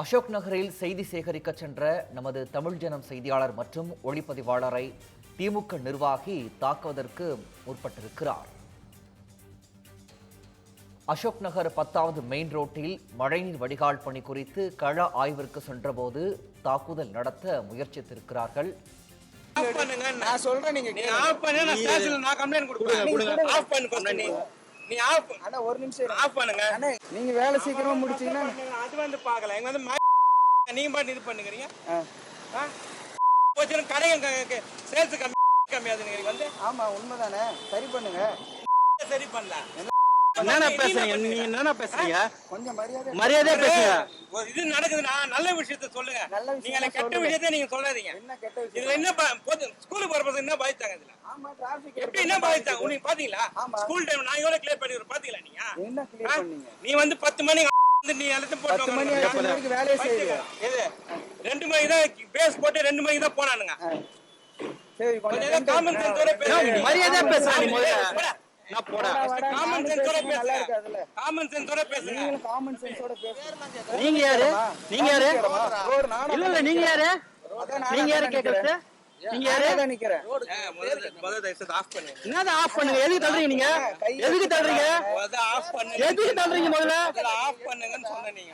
அசோக் நகரில் செய்தி சேகரிக்க சென்ற நமது தமிழ் ஜனம் செய்தியாளர் மற்றும் ஒளிப்பதிவாளரை திமுக நிர்வாகி தாக்குவதற்கு முற்பட்டிருக்கிறார். அசோக் நகர் பத்தாவது மெயின் ரோட்டில் மழைநீர் வடிகால் பணி குறித்து கள ஆய்விற்கு சென்றபோது தாக்குதல் நடத்த முயற்சித்திருக்கிறார்கள். ஆஃப் பண்ணுங்க நான் சொல்றேன் நீங்க. ஆஃப் பண்ணு நான் ஸ்டேஷன்ல நான் கம்ப்ளைண்ட் கொடுக்குறேன் ஆஃப் பண்ணு நீ ஆஃப் அண்ணா ஒரு நிமிஷம். ஆஃப் பண்ணுங்க. அண்ணா நீங்க வேலை சீக்கிரமா முடிச்சீங்கன்னா அது வந்து பார்க்கல. எங்க வந்து நீங்க பாட்டு இது. ஆ? போச்சுன்னா கடைங்க சேல்ஸ் கம்மி கம்மியாதுங்க வந்து ஆமா உண்மைதானே? சரி பண்ணுங்க. சரி பண்ணல. என்னண்ணா பேசுறீங்க? நீங்க என்னண்ணா பேசுறீங்க? கொஞ்சம் மரியாதை மரியாதையா பேசுங்க. ஒரு இது நடக்குதுன்னா நல்ல விஷயத்த சொல்லுங்க. நீங்க எனக்கு கெட்ட. விஷயத்த நீங்க சொல்லாதீங்க. என்ன கெட்ட விஷயம் இதுல என்ன ஸ்கூலுக்கு போற பசங்க என்ன பாதித்தாங்க இதுல? ஆமா டிராபிக் எப்படி என்ன பாதித்தாங்க? உனக்கு பாத்தீங்களா. ஸ்கூல் டைம் நான் எவ்வளவு கிளியர் பண்ணிடுறேன் பாத்தீங்களா நீங்க? என்ன? கிளியர் பண்ணீங்க? நீ வந்து பத்து மணி வந்து நீ எல்லாத்தையும் போட்டு மணி வரைக்கும் வேலையை செய்யுங்க இது ரெண்டு மணிக்கு தான் பேஸ் போட்டு ரெண்டு மணிக்கு தான் போனானுங்க. சரி கொஞ்சம் காமன் சென்ஸோட பேசுங்க மரியாதையா பேசுங்க நீ முதல்ல. போடா. நான் போடா காமன் சென்ஸோட பேசுங்க. காமன் சென்ஸோட பேசுங்க. நீங்களும் காமன் சென்ஸோட பேசுங்க நீங்க யாரு? நீங்க யாரு? இல்ல இல்ல நீங்க யாரு? நீங்க யாரு கேக்குறது. நீங்க யாரு? நிக்கிறேன். என்னது ஆஃப் பண்ணுங்க? எதுக்கு தள்ளுறீங்க நீங்க? எதுக்கு தள்ளுறீங்க? எதுக்கு தள்ளுறீங்க முதல்ல? ஆஃப் பண்ணுங்கன்னு சொன்ன நீங்க.